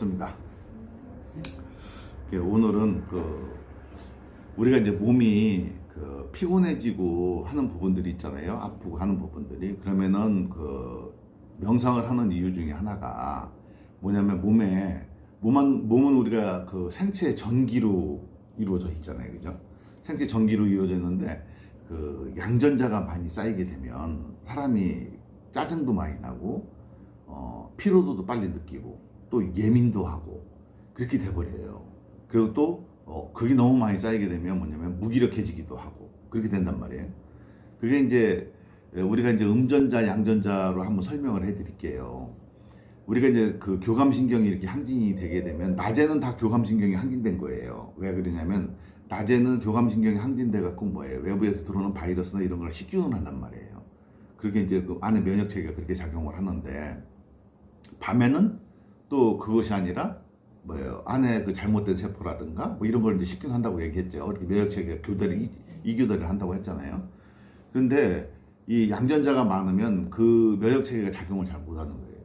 반갑습니다. 예, 오늘은 그 우리가 이제 몸이 그 피곤해지고 하는 부분들이 있잖아요. 아프고 하는 부분들이 그러면은 그 명상을 하는 이유 중에 하나가 뭐냐면 몸에 몸은 몸은 우리가 그 생체 전기로 이루어져 있잖아요, 그죠? 생체 전기로 이루어져 있는데 그 양전자가 많이 쌓이게 되면 사람이 짜증도 많이 나고 어, 피로도도 빨리 느끼고 또 예민도 하고 그렇게 돼버려요. 그리고 또 어, 그게 너무 많이 쌓이게 되면 뭐냐면 무기력해지기도 하고 그렇게 된단 말이에요. 그게 이제 우리가 이제 음전자, 양전자로 한번 설명을 해드릴게요. 우리가 이제 그 교감신경이 이렇게 항진이 되게 되면 낮에는 다 교감신경이 항진된 거예요. 왜 그러냐면 낮에는 교감신경이 항진돼 갖고 뭐예요? 외부에서 들어오는 바이러스나 이런 걸 식균을 한단 말이에요. 그렇게 이제 그 안에 면역체계가 그렇게 작용을 하는데 밤에는 또 그것이 아니라 뭐예요? 안에 그 잘못된 세포라든가 뭐 이런 걸 이제 식균 한다고 얘기했죠. 이렇게 면역 체계가 교대를 이, 이교대를 한다고 했잖아요. 그런데 이 양전자가 많으면 그 면역 체계가 작용을 잘 못하는 거예요.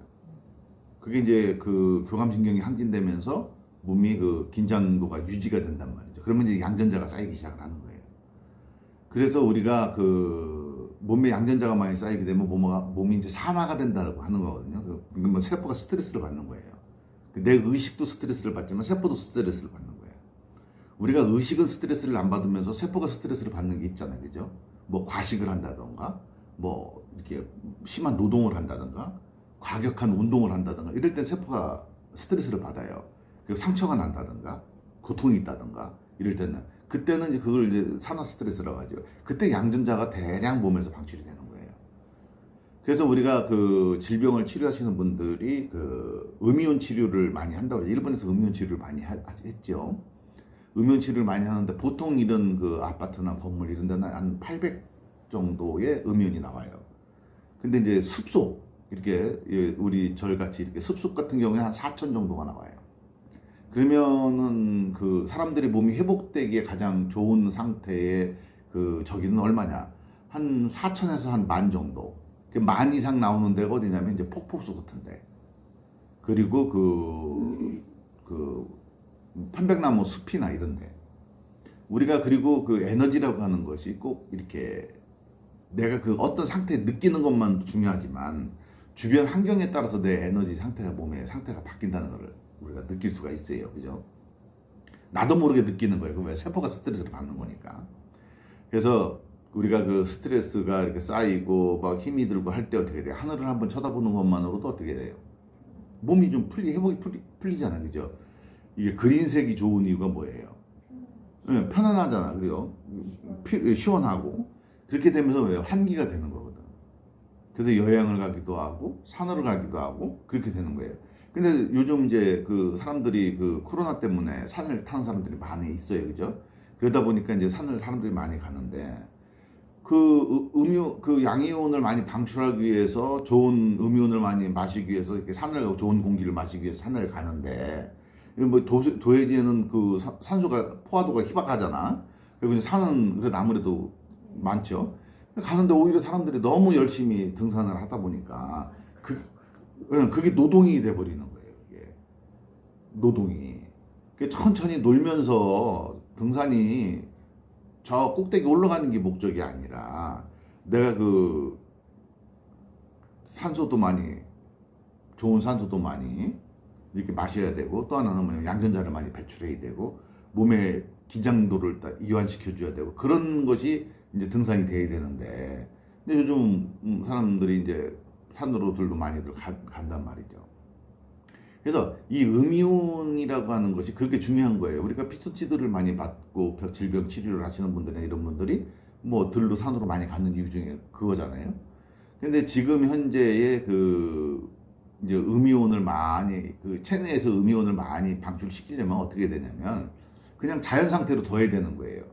그게 이제 그 교감신경이 항진되면서 몸이 그 긴장도가 유지가 된단 말이죠. 그러면 이제 양전자가 쌓이기 시작을 하는 거예요. 그래서 우리가 그 몸에 양전자가 많이 쌓이게 되면 몸이 이제 산화가 된다고 하는 거거든요. 그뭐 세포가 스트레스를 받는 거예요. 그내 의식도 스트레스를 받지만 세포도 스트레스를 받는 거예요. 우리가 의식은 스트레스를 안 받으면서 세포가 스트레스를 받는 게 있잖아요. 그죠? 뭐 과식을 한다던가 뭐 이렇게 심한 노동을 한다던가 과격한 운동을 한다던가 이럴 때 세포가 스트레스를 받아요. 그리고 상처가 난다던가 고통이 있다던가 이럴 때는 그때는 이제 그걸 이제 산화 스트레스라고 하죠. 그때 양전자가 대량 몸에서 방출이 되는 거예요. 그래서 우리가 그 질병을 치료하시는 분들이 그 음이온 치료를 많이 한다고 해요. 일본에서 음이온 치료를 많이 하, 했죠. 음이온 치료를 많이 하는데 보통 이런 그 아파트나 건물 이런 데는 한 800 정도의 음이온이 나와요. 근데 이제 습소 이렇게 예, 우리 절같이 이렇게 습속 같은 경우에 한 4천 정도가 나와요. 그러면은 그 사람들이 몸이 회복되기에 가장 좋은 상태의 그 저기는 얼마냐? 한 4천에서 한 만 정도. 그만 이상 나오는 데가 어디냐면 이제 폭포수 같은데. 그리고 그, 그, 편백나무 숲이나 이런데. 우리가 그리고 그 에너지라고 하는 것이 꼭 이렇게 내가 그 어떤 상태에 느끼는 것만 중요하지만 주변 환경에 따라서 내 에너지 상태가 몸의 상태가 바뀐다는 것을 우리가 느낄 수가 있어요. 그죠? 나도 모르게 느끼는 거예요. 왜 세포가 스트레스를 받는 거니까. 그래서 우리가 그 스트레스가 이렇게 쌓이고 막 힘이 들고 할 때 어떻게 돼요? 하늘을 한번 쳐다보는 것만으로도 어떻게 돼요? 몸이 좀 풀리 회복이 풀리, 풀리잖아. 그죠? 이게 그린색이 좋은 이유가 뭐예요? 네, 편안하잖아. 그래요? 피, 시원하고 그렇게 되면서 왜 환기가 되는 거거든. 그래서 여행을 가기도 하고 산으로 가기도 하고 그렇게 되는 거예요. 근데 요즘 이제 그 사람들이 그 코로나 때문에 산을 타는 사람들이 많이 있어요. 그죠? 그러다 보니까 이제 산을 사람들이 많이 가는데 그 음유 그 양이온을 많이 방출하기 위해서 좋은 음이온을 많이 마시기 위해서 이렇게 산을 좋은 공기를 마시기 위해서 산을 가는데 뭐 도, 도해지에는 그 산소가 포화도가 희박하잖아. 그리고 이제 산은 그래도 아무래도 많죠. 가는데 오히려 사람들이 너무 열심히 등산을 하다 보니까 그 그게 노동이 돼 버리는 거예요. 이게 노동이. 그 천천히 놀면서 등산이 저 꼭대기 올라가는 게 목적이 아니라 내가 그 산소도 많이 좋은 산소도 많이 이렇게 마셔야 되고 또 하나는 뭐냐 양전자를 많이 배출해야 되고 몸의 긴장도를 이완시켜 줘야 되고 그런 것이 이제 등산이 돼야 되는데 근데 요즘 사람들이 이제 산으로 들도 많이들 가, 간단 말이죠. 그래서 이 음이온이라고 하는 것이 그렇게 중요한 거예요. 우리가 피톤치드를 많이 받고 질병 치료를 하시는 분들이나 이런 분들이 뭐 들로 산으로 많이 가는 이유 중에 그거잖아요. 근데 지금 현재의 그 이제 음이온을 많이 그 체내에서 음이온을 많이 방출시키려면 어떻게 되냐면 그냥 자연 상태로 둬야 되는 거예요.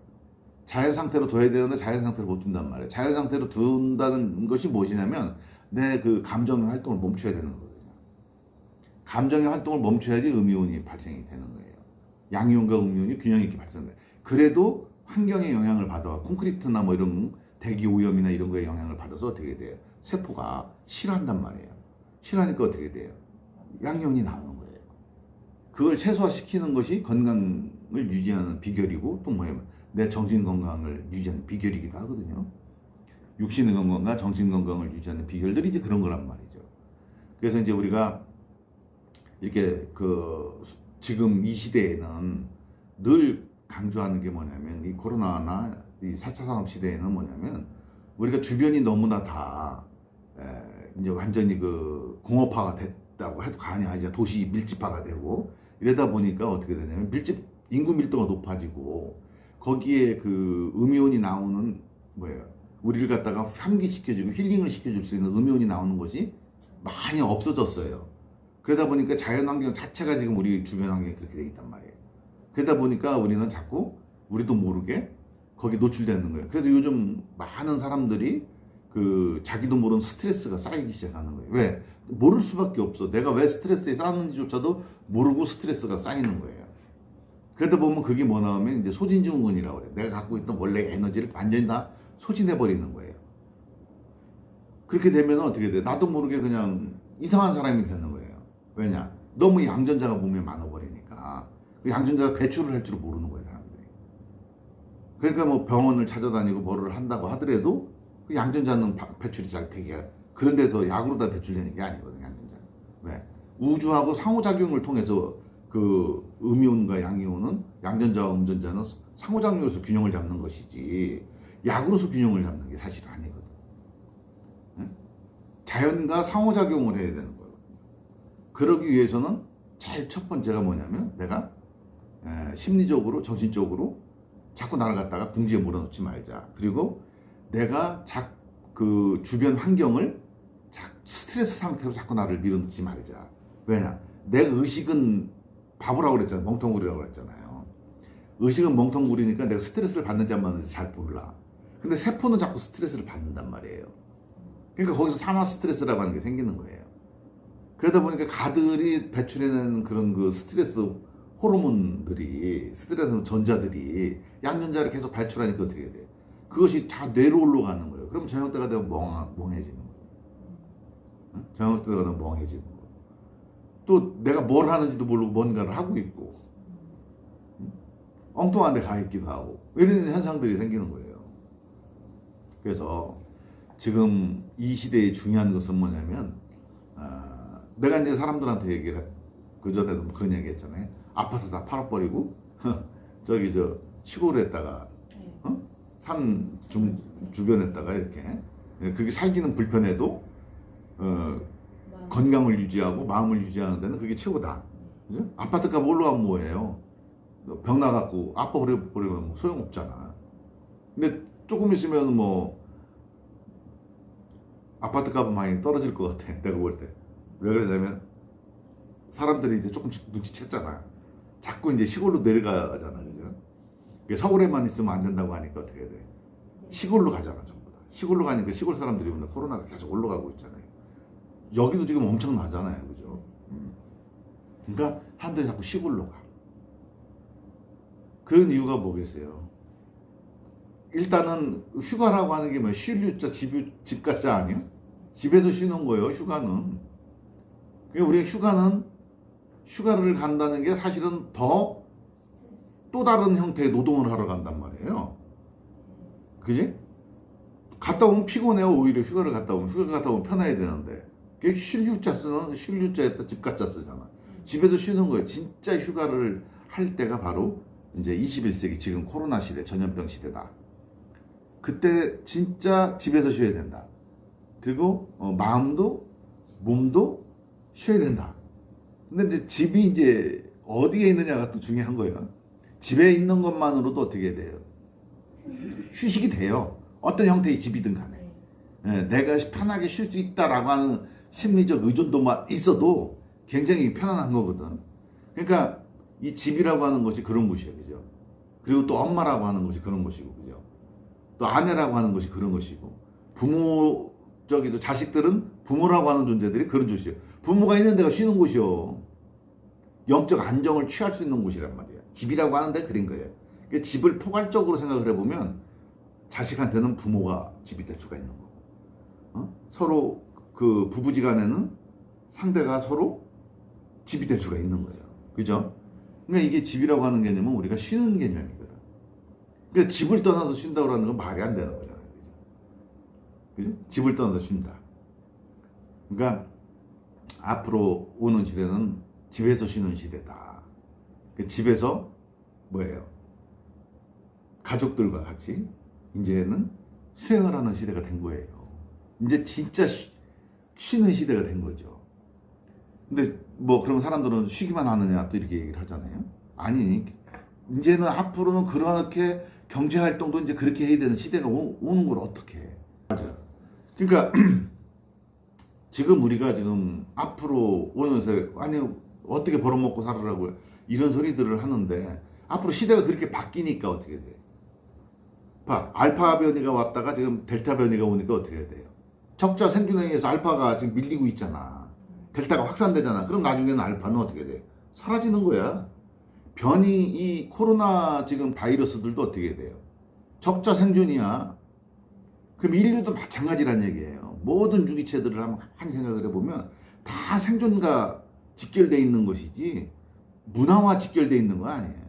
자연 상태로 둬야 되는데 자연 상태로 못 둔단 말이에요. 자연 상태로 둔다는 것이 무엇이냐면 내 그 감정 활동을 멈춰야 되는 거거든요. 감정의 활동을 멈춰야지 음이온이 발생이 되는 거예요. 양이온과 음이온이 균형 있게 발생돼. 그래도 환경의 영향을 받아 콘크리트나 뭐 이런 대기 오염이나 이런 거에 영향을 받아서 어떻게 돼요? 세포가 싫어한단 말이에요. 싫어하니까 어떻게 돼요? 양이온이 나오는 거예요. 그걸 최소화시키는 것이 건강을 유지하는 비결이고 또 뭐냐면 내 정신 건강을 유지하는 비결이기도 하거든요. 육신의 건강과 정신 건강을 유지하는 비결들이 이제 그런 거란 말이죠. 그래서 이제 우리가 이렇게 그 지금 이 시대에는 늘 강조하는 게 뭐냐면 이 코로나나 이 4차 산업 시대에는 뭐냐면 우리가 주변이 너무나 다 에, 이제 완전히 그 공업화가 됐다고 해도 과언이 아니죠. 도시 밀집화가 되고 이러다 보니까 어떻게 되냐면 밀집 인구 밀도가 높아지고 거기에 그 음이온이 나오는 뭐예요? 우리를 갖다가 환기시켜주고 힐링을 시켜줄 수 있는 음이온이 나오는 것이 많이 없어졌어요. 그러다 보니까 자연 환경 자체가 지금 우리 주변 환경이 그렇게 돼 있단 말이에요. 그러다 보니까 우리는 자꾸 우리도 모르게 거기 노출되는 거예요. 그래서 요즘 많은 사람들이 그 자기도 모르는 스트레스가 쌓이기 시작하는 거예요. 왜? 모를 수밖에 없어. 내가 왜 스트레스에 쌓였는지조차도 모르고 스트레스가 쌓이는 거예요. 그러다 보면 그게 뭐 나오면 이제 소진증후군이라고 그래요. 내가 갖고 있던 원래 에너지를 완전히 다 소진해 버리는 거예요. 그렇게 되면 어떻게 돼? 나도 모르게 그냥 이상한 사람이 되는 거예요. 왜냐? 너무 양전자가 몸에 많아 버리니까 그 양전자가 배출을 할 줄 모르는 거예요, 사람들이. 그러니까 뭐 병원을 찾아다니고 뭐를 한다고 하더라도 그 양전자는 바- 배출이 잘 되게 그런 데서 약으로 다 배출되는 게 아니거든요, 양전자. 왜? 우주하고 상호작용을 통해서 그 음이온과 양이온은 양전자와 음전자는 상호작용으로서 균형을 잡는 것이지 약으로서 균형을 잡는 게 사실 아니거든. 응? 자연과 상호작용을 해야 되는 거예요. 그러기 위해서는 제일 첫 번째가 뭐냐면 내가 에, 심리적으로 정신적으로 자꾸 갖다가 궁지에 몰아넣지 말자. 그리고 내가 자, 그 주변 환경을 자, 스트레스 상태로 자꾸 나를 밀어넣지 말자. 왜냐? 내 의식은 바보라고 그랬잖아요. 멍텅구리라고 그랬잖아요. 의식은 멍텅구리니까 내가 스트레스를 받는지 안 받는지 잘 몰라. 근데 세포는 자꾸 스트레스를 받는단 말이에요. 그러니까 거기서 산화 스트레스라고 하는 게 생기는 거예요. 그러다 보니까 가들이 배출해내는 그런 그 스트레스 호르몬들이 스트레스 전자들이 양전자를 계속 발출하니까 어떻게 돼? 그것이 다 뇌로 올라가는 거예요. 그럼 저녁 때가 되면 멍, 멍해지는 거예요. 응? 저녁 때가 되면 멍해지는 거예요. 또 내가 뭘 하는지도 모르고 뭔가를 하고 있고 응? 엉뚱한 데 가 있기도 하고 이런 현상들이 생기는 거예요. 그래서 지금 이 시대의 중요한 것은 뭐냐면 아, 내가 이제 사람들한테 얘기를 해. 그 전에도 뭐 그런 얘기 했잖아요. 아파트 다 팔아버리고 저기 저 시골에다가 어? 산 중, 주변에다가 이렇게 예, 그게 살기는 불편해도 어, 건강을 유지하고 마음을 유지하는 데는 그게 최고다. 그죠? 아파트 값 올라가면 뭐예요? 병 나갖고 아파 버리면 뭐 소용없잖아. 근데 조금 있으면 뭐 아파트 값은 많이 떨어질 것 같아. 내가 볼 때. 왜 그러냐면 사람들이 이제 조금씩 눈치챘잖아. 자꾸 이제 시골로 내려가잖아. 그죠? 서울에만 있으면 안 된다고 하니까 어떻게 돼? 시골로 가잖아, 전부 다. 시골로 가니까 시골 사람들이 오늘 코로나가 계속 올라가고 있잖아요. 여기도 지금 엄청 나잖아요. 그죠? 음. 그러니까 사람들이 자꾸 시골로 가. 그런 이유가 뭐겠어요? 일단은 휴가라고 하는 게 뭐야? 쉴 유자 집, 집 같자 아니야? 집에서 쉬는 거예요, 휴가는. 우리가 휴가는 휴가를 간다는 게 사실은 더 또 다른 형태의 노동을 하러 간단 말이에요. 그지? 갔다 오면 피곤해요. 오히려 휴가를 갔다 오면 휴가 갔다 오면 편해야 되는데 그게 쉴유자 쓰는 쉴유자에다 집 갖자 쓰잖아. 집에서 쉬는 거예요. 진짜 휴가를 할 때가 바로 이제 21세기 지금 코로나 시대 전염병 시대다. 그때 진짜 집에서 쉬어야 된다. 그리고 어, 마음도 몸도 쉬어야 된다. 근데 이제 집이 이제 어디에 있느냐가 또 중요한 거예요. 집에 있는 것만으로도 어떻게 돼요? 휴식이 돼요. 어떤 형태의 집이든 간에. 예, 내가 편하게 쉴 수 있다라고 하는 심리적 의존도만 있어도 굉장히 편안한 거거든. 그러니까 이 집이라고 하는 것이 그런 곳이에요. 그죠? 그리고 또 엄마라고 하는 것이 그런 것이고, 그죠? 또 아내라고 하는 것이 그런 것이고, 부모, 저기도 자식들은 부모라고 하는 존재들이 그런 곳이에요. 부모가 있는 데가 쉬는 곳이요. 영적 안정을 취할 수 있는 곳이란 말이에요. 집이라고 하는데 그린 거예요. 그 집을 포괄적으로 생각을 해보면 자식한테는 부모가 집이 될 수가 있는 거고, 어? 서로 그 부부지간에는 상대가 서로 집이 될 수가 있는 거예요. 그죠? 그러니까 이게 집이라고 하는 개념은 우리가 쉬는 개념이거든. 그러니까 집을 떠나서 쉰다고 하는 건 말이 안 되는. 그죠? 그죠? 집을 떠나서 쉰다. 그러니까 앞으로 오는 시대는 집에서 쉬는 시대다. 그 집에서 뭐예요? 가족들과 같이 이제는 수행을 하는 시대가 된 거예요. 이제 진짜 쉬, 쉬는 시대가 된 거죠. 근데 뭐 그러면 사람들은 쉬기만 하느냐 또 이렇게 얘기를 하잖아요. 아니 이제는 앞으로는 그렇게 경제 활동도 이제 그렇게 해야 되는 시대가 오, 오는 걸 어떻게 해? 그러니까 지금 우리가 지금 앞으로 오는 세 아니 어떻게 벌어먹고 살으라고 이런 소리들을 하는데 앞으로 시대가 그렇게 바뀌니까 어떻게 돼? 봐 알파 변이가 왔다가 지금 델타 변이가 오니까 어떻게 돼요? 적자 생존에 의해서 알파가 지금 밀리고 있잖아. 델타가 확산되잖아. 그럼 나중에는 알파는 어떻게 돼? 사라지는 거야. 변이 이 코로나 지금 바이러스들도 어떻게 돼요? 적자 생존이야. 그럼 인류도 마찬가지란 얘기예요. 모든 유기체들을 한번 생각을 해보면 다 생존과 직결돼 있는 것이지 문화와 직결돼 있는 거 아니에요.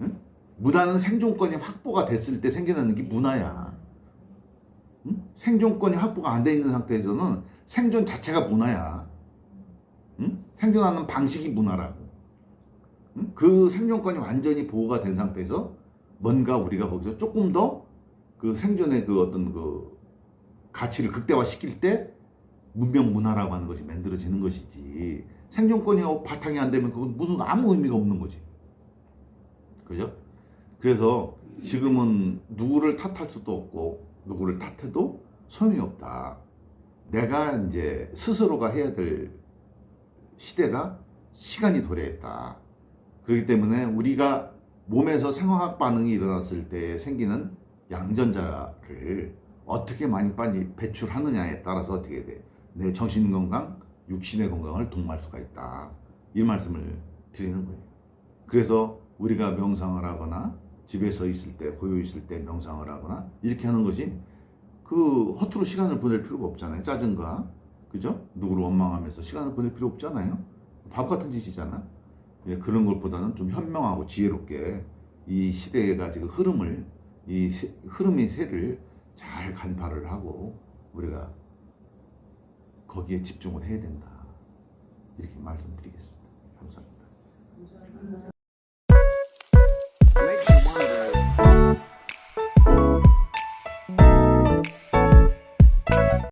응? 문화는 생존권이 확보가 됐을 때 생겨나는 게 문화야. 응? 생존권이 확보가 안 돼 있는 상태에서는 생존 자체가 문화야. 응? 생존하는 방식이 문화라고. 응? 그 생존권이 완전히 보호가 된 상태에서 뭔가 우리가 거기서 조금 더 그 생존의 그 어떤 그 가치를 극대화시킬 때 문명 문화라고 하는 것이 만들어지는 것이지 생존권이 바탕이 안 되면 그건 무슨 아무 의미가 없는 거지. 그죠? 그래서 지금은 누구를 탓할 수도 없고 누구를 탓해도 소용이 없다. 내가 이제 스스로가 해야 될 시대가 시간이 도래했다. 그렇기 때문에 우리가 몸에서 생화학 반응이 일어났을 때 생기는 양전자를 어떻게 많이 빨리 배출하느냐에 따라서 어떻게 돼? 내 정신 건강, 육신의 건강을 동말 수가 있다. 이 말씀을 드리는 거예요. 그래서 우리가 명상을 하거나 집에서 있을 때, 고요 있을 때 명상을 하거나 이렇게 하는 것이 그 허투루 시간을 보낼 필요가 없잖아요. 짜증과 그죠? 누구를 원망하면서 시간을 보낼 필요 없잖아요. 바보 같은 짓이잖아. 예, 그런 것보다는 좀 현명하고 지혜롭게 이 시대가 지금 흐름을 이 세- 흐름의 새를 잘 간파를 하고 우리가 거기에 집중을 해야 된다. 이렇게 말씀드리겠습니다. 감사합니다.